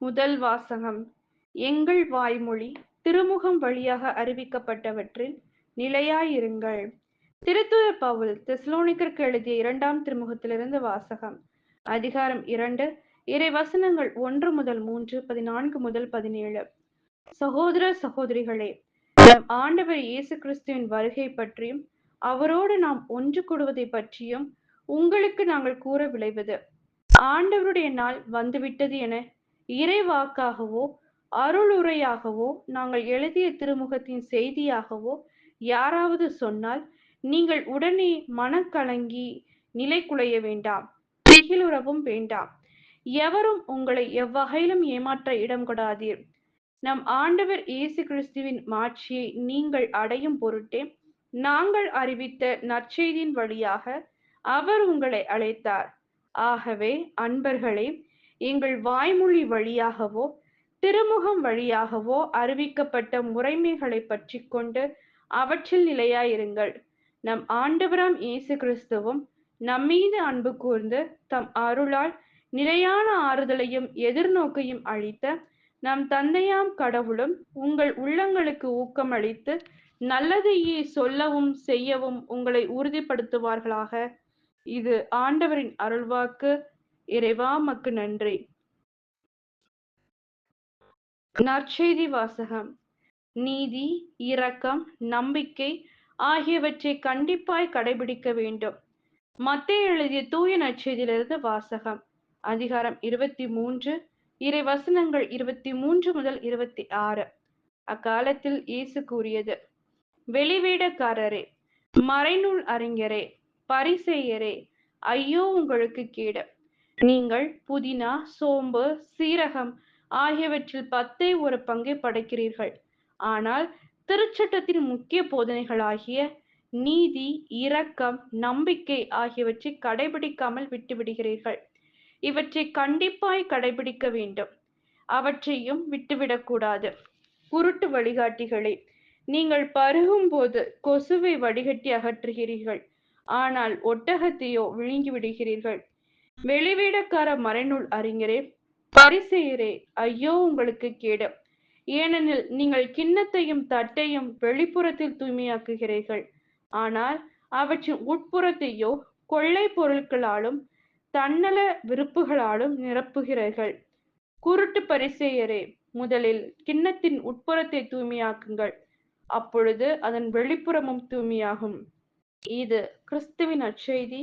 முதல் வாசகம். எங்கள் வாய்மொழி திருமுகம் வழியாக அறிவிக்கப்பட்டவற்றில் நிலையாயிருங்கள். திருத்தூதர் பவுல் தெசலோனிக்கருக்கு எழுதிய இரண்டாம் திருமுகத்திலிருந்து வாசகம். அதிகாரம் இரண்டு. இறை வசனங்கள் ஒன்று முதல் மூன்று பதினான்கு முதல் பதினேழு. சகோதர சகோதரிகளே நம் ஆண்டவர் இயேசு கிறிஸ்துவின் வருகை பற்றியும் அவரோடு நாம் ஒன்று கூடுவதை பற்றியும் உங்களுக்கு நாங்கள் கூற விளைவது ஆண்டவருடைய நாள் வந்துவிட்டது என இறைவாக்காகவோ அருளுரையாகவோ நாங்கள் எழுதிய திருமுகத்தின் செய்தியாகவோ யாராவது சொன்னால் நீங்கள் உடனே மனக்கலங்கி நிலை குலைய வேண்டாம் திகிலுறவும் வேண்டாம். எவரும் உங்களை எவ்வகையிலும் ஏமாற்ற இடம் கொடாதீர். நம் ஆண்டவர் இயேசு கிறிஸ்துவின் மாட்சியை நீங்கள் அடையும் பொருட்டே நாங்கள் அறிவித்த நற்செய்தியின் வழியாக அவர் உங்களை அழைத்தார். ஆகவே அன்பர்களே எங்கள் வாய்மொழி வழியாகவோ திருமுகம் வழியாகவோ அறிவிக்கப்பட்ட முறைமைகளை பற்றி கொண்டு அவற்றில் நிலையாயிருங்கள். நம் ஆண்டவராம் இயேசு கிறிஸ்துவும் நம்மீது அன்பு கூர்ந்து தம் அருளால் நிலையான ஆறுதலையும் எதிர்நோக்கையும் அளித்த நம் தந்தையாம் கடவுளும் உங்கள் உள்ளங்களுக்கு ஊக்கம் அளித்து நல்லதையே சொல்லவும் செய்யவும் உங்களை உறுதிப்படுத்துவார்களாக. இது ஆண்டவரின் அருள்வாக்கு. இறைவா மக்கு நன்றி. நற்செய்தி வாசகம். நீதி இரக்கம் நம்பிக்கை ஆகியவற்றை கண்டிப்பாய் கடைபிடிக்க வேண்டும். மத்திய எழுதிய தூய நற்செய்தியிலிருந்து வாசகம். அதிகாரம் இருபத்தி மூன்று இறை வசனங்கள் இருபத்தி மூன்று முதல் இருபத்தி ஆறு. அக்காலத்தில் இயேசு கூறியது வெளிவேடக்காரரே மறைநூல் அறிஞரே பரிசெயரே ஐயோ உங்களுக்கு கேடு. நீங்கள் புதினா சோம்பு சீரகம் ஆகியவற்றில் பத்தை ஒரு பங்கை படைக்கிறீர்கள். ஆனால் திருச்சட்டத்தின் முக்கிய போதனைகளாகிய நீதி இரக்கம் நம்பிக்கை ஆகியவற்றை கடைபிடிக்காமல் விட்டுவிடுகிறீர்கள் இவற்றை கண்டிப்பாய் கடைபிடிக்க வேண்டும். அவற்றையும் விட்டுவிடக்கூடாது குருட்டு வழிகாட்டிகளை. நீங்கள் பருகும் போது கொசுவை வடிகட்டி அகற்றுகிறீர்கள். ஆனால் ஒட்டகத்தையோ விழுங்கி விடுகிறீர்கள். வெளிவேடக்கார மறைநூல் அறிஞரே பரிசெயரே ஐயோ உங்களுக்கு கேடு. ஏனெனில் நீங்கள் கிண்ணத்தையும் தட்டையும் வெளிப்புறத்தில் தூய்மையாக்குகிறீர்கள். ஆனால் அவற்றின் உட்புறத்தையோ கொள்ளை பொருட்களாலும் தன்னல விருப்புகளாலும் நிரப்புகிறீர்கள். குருட்டு பரிசெயரே முதலில் கிண்ணத்தின் உட்புறத்தை தூய்மையாக்குங்கள். அப்பொழுது அதன் வெளிப்புறமும் தூய்மையாகும். இது கிறிஸ்துவின் அச்செய்தி.